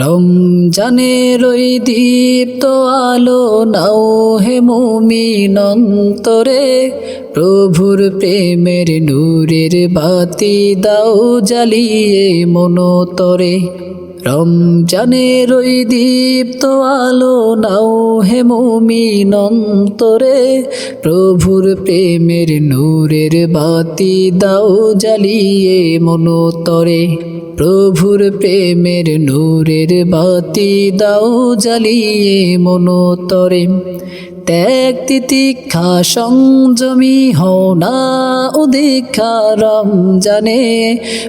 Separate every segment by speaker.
Speaker 1: রমজানের ওই দীপ্ত আলো নাও হে মুমিনন্তরে প্রভুর প্রেমের নূরের বাতি দাও জ্বালিয়ে মনোতরে। রমজানের ওই দীপ্ত আলো নাও হে মুমিনন্তরে প্রভুর প্রেমের নূরের বাতি দাও জ্বালিয়ে মনোতরে। প্রভুর প্রেমের নূরের বাতি দাও জ্বালিয়ে মনোতরে। ত্যাগ তিতিক্ষা সংযমী হও না উদীক্ষা রমজানে।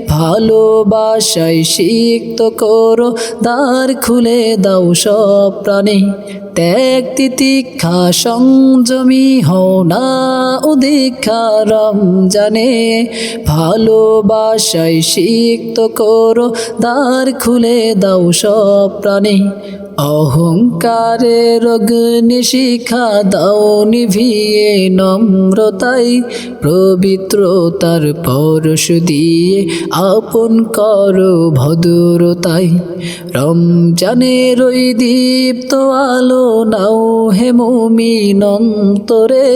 Speaker 1: ভালোবাসায় সিক্ত করো, দ্বার খুলে দাও সব প্রাণে। ত্যাগ তিতিক্ষা সংযমী হও না উদীক্ষা রমজানে। ভালোবাসায় সিক্ত করো, দ্বার খুলে দাও সব প্রাণে। অহংকারের অগ্নি শিখা দাও নিভিয়ে নম্রতাই পবিত্রতার পরশ দিয়ে আপন করো ভদ্রতাই রমজানের ওই দীপ্ত আলো নাও হে মুমিনন্তরে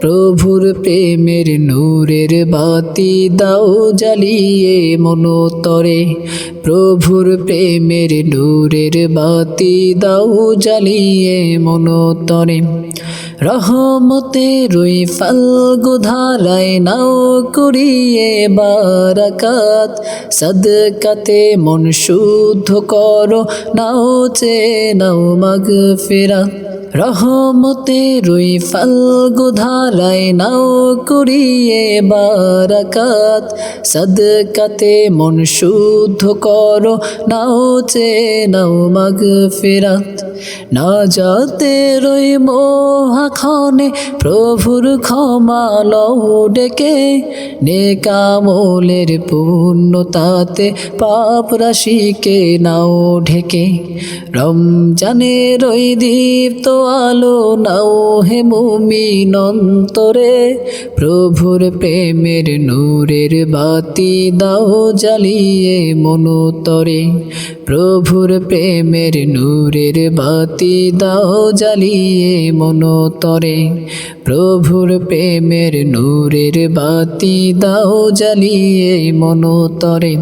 Speaker 1: প্রভুর প্রেমের নূরের বাতি দাও জ্বালিয়ে মনোতরে। প্রভুর প্রেমের নূরের বাতি দাও জ্বালিয়ে মনোতরে। রহমতে রই ফাল্গু ধারায় নাও করিয়ে বারাকাত। সদকাতে মন শুদ্ধ করো, নাও চে নাও মাগ ফেরাত রহমতে রুই ফাল্গু ধারায় নাও করিয়ে বারাকাত। সদকাতে মন শুদ্ধ করো, নাও চে নাও মগ ফেরাত না যাতে রই মোহাখনে, প্রভুর ক্ষমা লও ডেকে। নেকামলের পূর্ণতাতে পাপ রাশিকে নাও ঢেকে। রমজানের ওই দীপ্ত আলো, নাও হে মুমিনন্তরে প্রভুর প্রেমের নূরের বাতি দাও জ্বালিয়ে মনোতরে। প্রভুর প্রেমের নূরের বাতি দাও জ্বালিয়ে মনোতরে প্রভুর প্রেমের নূরের বাতি দাও জ্বালিয়ে মনোতরে।